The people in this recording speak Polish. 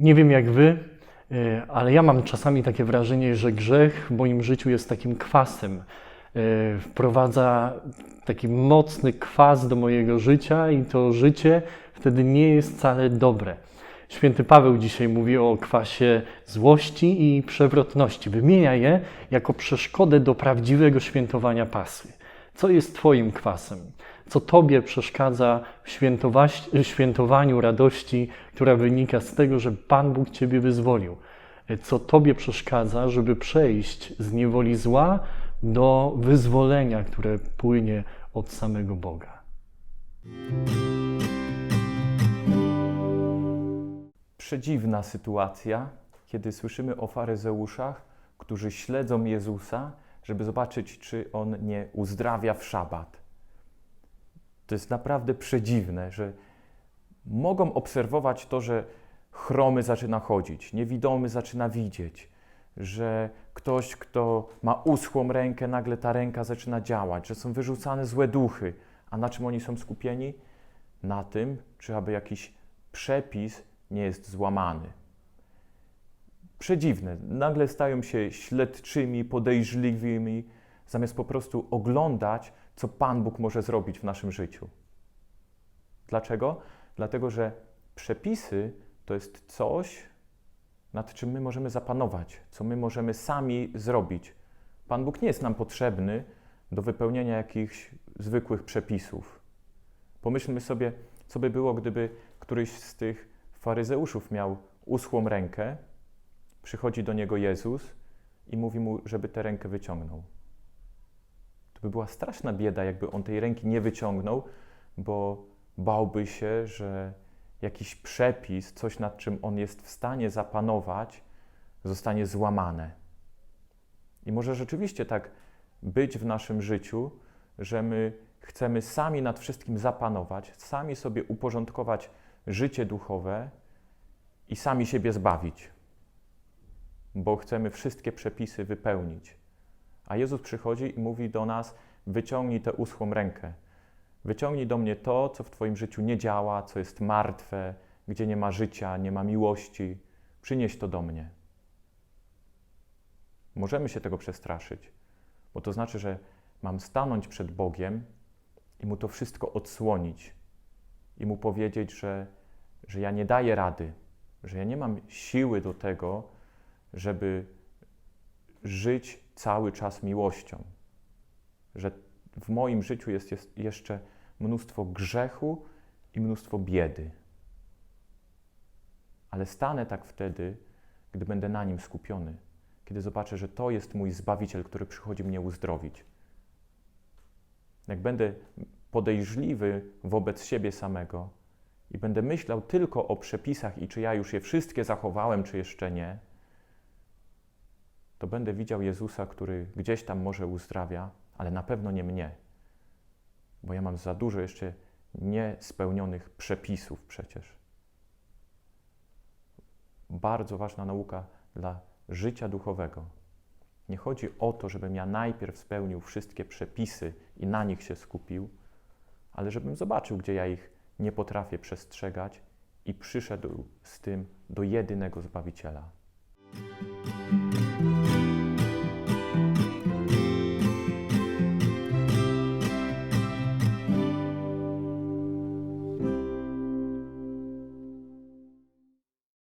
Nie wiem jak wy, e, ale ja mam czasami takie wrażenie, że grzech w moim życiu jest takim kwasem. E, Wprowadza taki mocny kwas do mojego życia i to życie wtedy nie jest wcale dobre. Święty Paweł dzisiaj mówi o kwasie złości i przewrotności. Wymienia je jako przeszkodę do prawdziwego świętowania pasy. Co jest Twoim kwasem? Co Tobie przeszkadza w świętowaniu radości, która wynika z tego, że Pan Bóg Ciebie wyzwolił? Co Tobie przeszkadza, żeby przejść z niewoli zła do wyzwolenia, które płynie od samego Boga? Przedziwna sytuacja, kiedy słyszymy o faryzeuszach, którzy śledzą Jezusa, żeby zobaczyć, czy on nie uzdrawia w szabat. To jest naprawdę przedziwne, że mogą obserwować to, że chromy zaczyna chodzić, niewidomy zaczyna widzieć, że ktoś, kto ma uschłą rękę, nagle ta ręka zaczyna działać, że są wyrzucane złe duchy. A na czym oni są skupieni? Na tym, czy aby jakiś przepis nie jest złamany. Przedziwne. Nagle stają się śledczymi, podejrzliwymi, zamiast po prostu oglądać, co Pan Bóg może zrobić w naszym życiu. Dlaczego? Dlatego, że przepisy to jest coś, nad czym my możemy zapanować, co my możemy sami zrobić. Pan Bóg nie jest nam potrzebny do wypełnienia jakichś zwykłych przepisów. Pomyślmy sobie, co by było, gdyby któryś z tych faryzeuszów miał uschłą rękę, przychodzi do niego Jezus i mówi mu, żeby tę rękę wyciągnął. To by była straszna bieda, jakby on tej ręki nie wyciągnął, bo bałby się, że jakiś przepis, coś nad czym on jest w stanie zapanować, zostanie złamane. I może rzeczywiście tak być w naszym życiu, że my chcemy sami nad wszystkim zapanować, sami sobie uporządkować życie duchowe i sami siebie zbawić, bo chcemy wszystkie przepisy wypełnić. A Jezus przychodzi i mówi do nas: wyciągnij tę uschłą rękę. Wyciągnij do mnie to, co w Twoim życiu nie działa, co jest martwe, gdzie nie ma życia, nie ma miłości. Przynieś to do mnie. Możemy się tego przestraszyć, bo to znaczy, że mam stanąć przed Bogiem i Mu to wszystko odsłonić i Mu powiedzieć, że, że ja nie daję rady, że ja nie mam siły do tego, żeby żyć cały czas miłością, że w moim życiu jest, jest jeszcze mnóstwo grzechu i mnóstwo biedy. Ale stanę tak wtedy, gdy będę na nim skupiony, kiedy zobaczę, że to jest mój Zbawiciel, który przychodzi mnie uzdrowić. Jak będę podejrzliwy wobec siebie samego i będę myślał tylko o przepisach i czy ja już je wszystkie zachowałem, czy jeszcze nie, to będę widział Jezusa, który gdzieś tam może uzdrawia, ale na pewno nie mnie, bo ja mam za dużo jeszcze niespełnionych przepisów przecież. Bardzo ważna nauka dla życia duchowego. Nie chodzi o to, żebym ja najpierw spełnił wszystkie przepisy i na nich się skupił, ale żebym zobaczył, gdzie ja ich nie potrafię przestrzegać i przyszedł z tym do jedynego Zbawiciela.